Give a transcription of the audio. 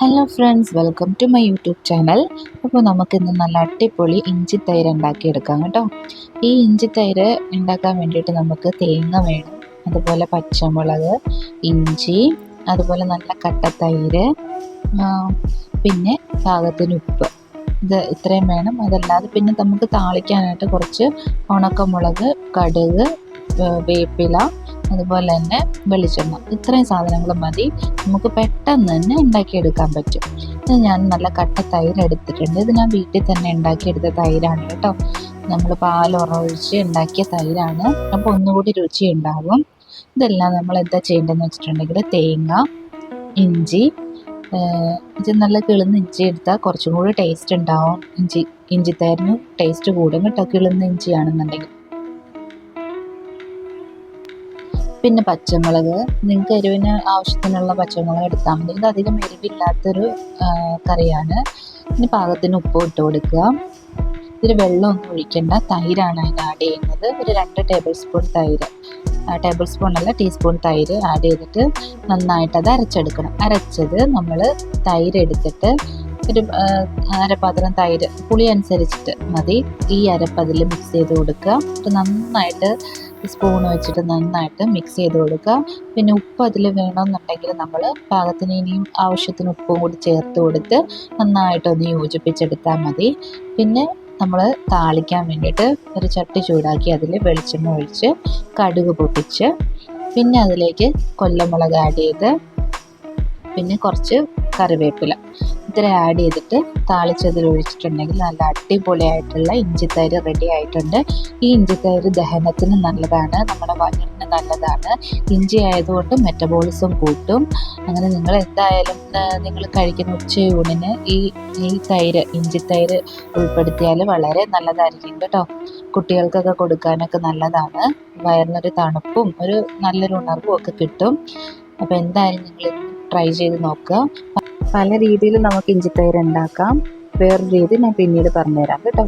Hello friends welcome to my YouTube channel അപ്പോൾ നമുക്കിന്ന് നല്ല അടിപൊളി ഇഞ്ചി തൈര് ഉണ്ടാക്കിയെടുക്കാം കേട്ടോ. ഈ ഇഞ്ചി തൈര് ഉണ്ടാക്കാൻ വേണ്ടിയിട്ട് നമുക്ക് തേങ്ങ വേണം. അതുപോലെ പച്ചമുളക് ഇഞ്ചി അതുപോലെ നല്ല കട്ട തൈര് പിന്നെ പാകത്തിന് ഉപ്പ്. ഇത് ഇത്രയും വേണം. അതല്ലാതെ പിന്നെ നമുക്ക് താളിക്കാനായിട്ട് കുറച്ച് ഉണക്കമുളക് കടുക് വേപ്പില അതുപോലെ തന്നെ വെളിച്ചെണ്ണ. ഇത്രയും സാധനങ്ങൾ മതി. നമുക്ക് പെട്ടെന്ന് തന്നെ ഉണ്ടാക്കിയെടുക്കാൻ പറ്റും. ഇത് ഞാൻ നല്ല കട്ട തൈര് എടുത്തിട്ടുണ്ട്. ഇത് ഞാൻ വീട്ടിൽ തന്നെ ഉണ്ടാക്കിയെടുത്ത തൈരാണ് കേട്ടോ. നമ്മൾ പാൽ ഉറൊഴിച്ച് ഉണ്ടാക്കിയ തൈരാണ്. അപ്പോൾ ഒന്നുകൂടി രുചി ഉണ്ടാകും ഇതെല്ലാം നമ്മൾ എന്താ ചെയ്യേണ്ടതെന്ന് വെച്ചിട്ടുണ്ടെങ്കിൽ തേങ്ങ ഇഞ്ചി ഇത് നല്ല കിളുന്ന ഇഞ്ചി എടുത്താൽ കുറച്ചും കൂടി ടേസ്റ്റ് ഉണ്ടാവും. ഇഞ്ചി ഇഞ്ചി തൈരിന് ടേസ്റ്റ് കൂടും കേട്ടോ. കിളുന്ന ഇഞ്ചിയാണെന്നുണ്ടെങ്കിൽ. പിന്നെ പച്ചമുളക്. നിങ്ങൾക്ക് എരിവിന് ആവശ്യത്തിനുള്ള പച്ചമുളക് എടുത്താൽ മതി. ഇത് അധികം എരിവില്ലാത്തൊരു കറിയാണ്. ഇനി പാകത്തിന് ഉപ്പ് ഇട്ട് കൊടുക്കുക. ഇതിൽ വെള്ളമൊന്നും ഒഴിക്കേണ്ട. തൈരാണ് അതിന് ആഡ് ചെയ്യുന്നത്. ഒരു രണ്ട് ടേബിൾ സ്പൂൺ തൈര്. ടേബിൾ സ്പൂൺ അല്ല ടീസ്പൂൺ തൈര് ആഡ് ചെയ്തിട്ട് നന്നായിട്ട് അത് അരച്ചെടുക്കണം. അരച്ചത് നമ്മൾ തൈര് എടുത്തിട്ട് ഒരു അരപ്പാത്രം തൈര് പുളി അനുസരിച്ചിട്ട് മതി. ഈ അരപ്പ് അതിൽ മിക്സ് ചെയ്ത് കൊടുക്കുക. നന്നായിട്ട് സ്പൂൺ വെച്ചിട്ട് നന്നായിട്ട് മിക്സ് ചെയ്ത് കൊടുക്കുക. പിന്നെ ഉപ്പ് അതിൽ വേണമെന്നുണ്ടെങ്കിൽ നമ്മൾ പാകത്തിന് ഇനിയും ആവശ്യത്തിന് ഉപ്പും കൂടി ചേർത്ത് കൊടുത്ത് നന്നായിട്ടൊന്ന് യോജിപ്പിച്ചെടുത്താൽ മതി. പിന്നെ നമ്മൾ താളിക്കാൻ വേണ്ടിയിട്ട് ഒരു ചട്ടി ചൂടാക്കി അതിൽ വെളിച്ചെണ്ണ ഒഴിച്ച് കടുക് പൊട്ടിച്ച് പിന്നെ അതിലേക്ക് കൊല്ലമുളക് ആഡ് ചെയ്ത് പിന്നെ കുറച്ച് കറിവേപ്പില. ഇത്ര ആഡ് ചെയ്തിട്ട് താളിച്ചതിൽ ഒഴിച്ചിട്ടുണ്ടെങ്കിൽ നല്ല അടിപൊളിയായിട്ടുള്ള ഇഞ്ചിത്തൈര് റെഡി ആയിട്ടുണ്ട്. ഈ ഇഞ്ചിത്തൈര് ദഹനത്തിന് നല്ലതാണ് നമ്മുടെ വയറിന് നല്ലതാണ്. ഇഞ്ചി ആയതുകൊണ്ട് മെറ്റബോളിസം കൂട്ടും. അങ്ങനെ നിങ്ങൾ എന്തായാലും നിങ്ങൾ കഴിക്കുന്ന ഉച്ചയൂണിന് ഈ ഈ തൈര് ഇഞ്ചിത്തൈര് ഉൾപ്പെടുത്തിയാൽ വളരെ നല്ലതായിരിക്കും കേട്ടോ. കുട്ടികൾക്കൊക്കെ കൊടുക്കാനൊക്കെ നല്ലതാണ്. വയറിനൊരു തണുപ്പും ഒരു നല്ലൊരു ഉണർവും ഒക്കെ കിട്ടും. അപ്പോൾ എന്തായാലും നിങ്ങൾ ട്രൈ ചെയ്ത് നോക്കുക. പല രീതിയിൽ നമുക്ക് ഇഞ്ചിത്തൈര് ഉണ്ടാക്കാം. വേറൊരു രീതി ഞാൻ പിന്നീട് പറഞ്ഞുതരാം കേട്ടോ.